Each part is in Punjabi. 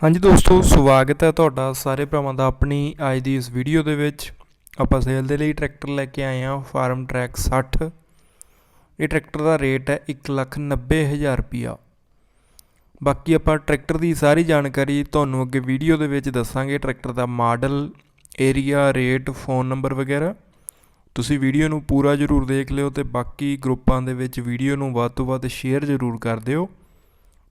ਹਾਂਜੀ ਦੋਸਤੋ, ਸਵਾਗਤ ਹੈ ਤੁਹਾਡਾ ਸਾਰੇ ਭਰਾਵਾਂ ਦਾ ਆਪਣੀ ਅੱਜ ਦੀ ਇਸ ਵੀਡੀਓ ਦੇ ਵਿੱਚ। ਆਪਾਂ ਸੇਲ ਦੇ ਲਈ ਟਰੈਕਟਰ ਲੈ ਕੇ ਆਏ ਹਾਂ ਫਾਰਮ ਟਰੈਕ 60 ਇਹ ਟਰੈਕਟਰ ਦਾ ਰੇਟ ਹੈ 190000 ਰੁਪਿਆ ਬਾਕੀ ਆਪਾਂ ਟਰੈਕਟਰ ਦੀ ਸਾਰੀ ਜਾਣਕਾਰੀ ਤੁਹਾਨੂੰ ਅੱਗੇ ਵੀਡੀਓ ਦੇ ਵਿੱਚ ਦੱਸਾਂਗੇ। ਟਰੈਕਟਰ ਦਾ model area rate phone number ਵਗੈਰਾ। ਤੁਸੀਂ ਵੀਡੀਓ ਨੂੰ ਪੂਰਾ ਜ਼ਰੂਰ ਦੇਖ ਲਿਓ ਤੇ ਬਾਕੀ ਗਰੁੱਪਾਂ ਦੇ ਵਿੱਚ ਵੀਡੀਓ ਨੂੰ ਵੱਧ ਤੋਂ ਵੱਧ ਸ਼ੇਅਰ ਜ਼ਰੂਰ ਕਰ ਦਿਓ।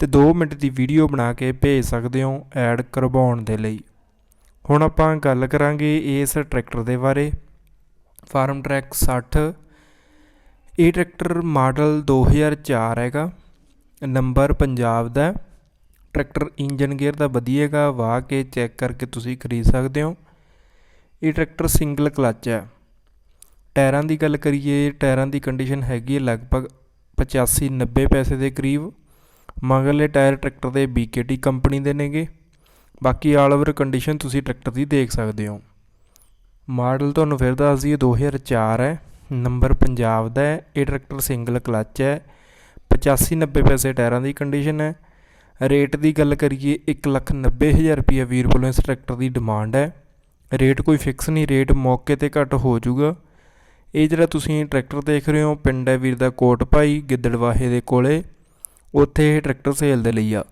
ਤੇ 2 ਮਿੰਟ ਦੀ ਵੀਡੀਓ ਬਣਾ ਕੇ ਭੇਜ ਸਕਦੇ ਹੋ ਐਡ ਕਰਵਾਉਣ ਦੇ ਲਈ। ਹੁਣ ਆਪਾਂ ਗੱਲ ਕਰਾਂਗੇ ਇਸ ਟਰੈਕਟਰ ਦੇ ਬਾਰੇ। ਫਾਰਮ ਟਰੈਕ 60 ਇਹ ਟਰੈਕਟਰ ਮਾਡਲ 2004 ਹੈਗਾ। ਨੰਬਰ ਪੰਜਾਬ ਦਾ ਟਰੈਕਟਰ ਇੰਜਨ ਗੇਅਰ ਦਾ ਵਧੀਆ ਹੈਗਾ, ਵਾਹ ਕੇ ਚੈੱਕ ਕਰਕੇ ਤੁਸੀਂ ਖਰੀਦ ਸਕਦੇ ਹੋ। ਇਹ ਟਰੈਕਟਰ ਸਿੰਗਲ ਕਲੱਚ ਹੈ। ਟਾਇਰਾਂ ਦੀ ਗੱਲ ਕਰੀਏ, ਟਾਇਰਾਂ ਦੀ ਕੰਡੀਸ਼ਨ ਹੈਗੀ ਹੈ ਲਗਭਗ 85 90 ਪੈਸੇ ਦੇ ਕਰੀਬ। ਮਗਰਲੇ ਟਾਇਰ ਟਰੈਕਟਰ ਦੇ BKT ਕੰਪਨੀ ਦੇ ਨੇਗੇ। ਬਾਕੀ ਆਲ ਓਵਰ ਕੰਡੀਸ਼ਨ ਤੁਸੀਂ ਟਰੈਕਟਰ ਦੀ ਦੇਖ ਸਕਦੇ ਹੋ। ਮਾਡਲ ਤੁਹਾਨੂੰ ਫਿਰ ਦੱਸ ਦਈਏ 2004 ਹੈ, ਨੰਬਰ ਪੰਜਾਬ ਦਾ ਹੈ, ਇਹ ਟਰੈਕਟਰ ਸਿੰਗਲ ਕਲੱਚ ਹੈ 85 90 ਪੈਸੇ ਟਾਇਰਾਂ ਦੀ ਕੰਡੀਸ਼ਨ ਹੈ। ਰੇਟ ਦੀ ਗੱਲ ਕਰੀਏ 190000 ਰੁਪਏ ਵੀਰ ਵੱਲੋਂ ਇਸ ਟਰੈਕਟਰ ਦੀ ਡਿਮਾਂਡ ਹੈ। ਰੇਟ ਕੋਈ ਫਿਕਸ ਨਹੀਂ, ਰੇਟ ਮੌਕੇ ਤੇ ਘੱਟ ਹੋ ਜਾਊਗਾ। ਇਹ ਜਿਹੜਾ ਤੁਸੀਂ ਟਰੈਕਟਰ ਦੇਖ ਰਹੇ ਹੋ, ਪਿੰਡ ਹੈ ਵੀਰ ਦਾ ਕੋਟ ਭਾਈ ਗਿੱਦੜਵਾਹੇ ਦੇ ਕੋਲੇ। ਉੱਥੇ ਇਹ ਟਰੈਕਟਰ ਸੇਲ ਦੇ ਲਈ ਆ।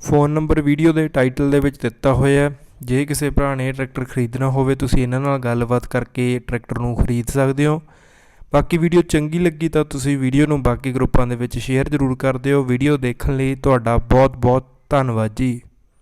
ਫੋਨ ਨੰਬਰ ਵੀਡੀਓ ਦੇ ਟਾਈਟਲ ਦੇ ਵਿੱਚ ਦਿੱਤਾ ਹੋਇਆ ਹੈ। ਜੇ ਕਿਸੇ ਭਰਾ ਨੇ ਟਰੈਕਟਰ ਖਰੀਦਣਾ ਹੋਵੇ, ਤੁਸੀਂ ਇਹਨਾਂ ਨਾਲ ਗੱਲਬਾਤ ਕਰਕੇ ਟਰੈਕਟਰ ਨੂੰ ਖਰੀਦ ਸਕਦੇ ਹੋ। ਬਾਕੀ ਵੀਡੀਓ ਚੰਗੀ ਲੱਗੀ ਤਾਂ ਤੁਸੀਂ ਵੀਡੀਓ ਨੂੰ ਬਾਕੀ ਗਰੁੱਪਾਂ ਦੇ ਵਿੱਚ ਸ਼ੇਅਰ ਜ਼ਰੂਰ ਕਰ ਦਿਓ। ਵੀਡੀਓ ਦੇਖਣ ਲਈ ਤੁਹਾਡਾ ਬਹੁਤ ਬਹੁਤ ਧੰਨਵਾਦ ਜੀ।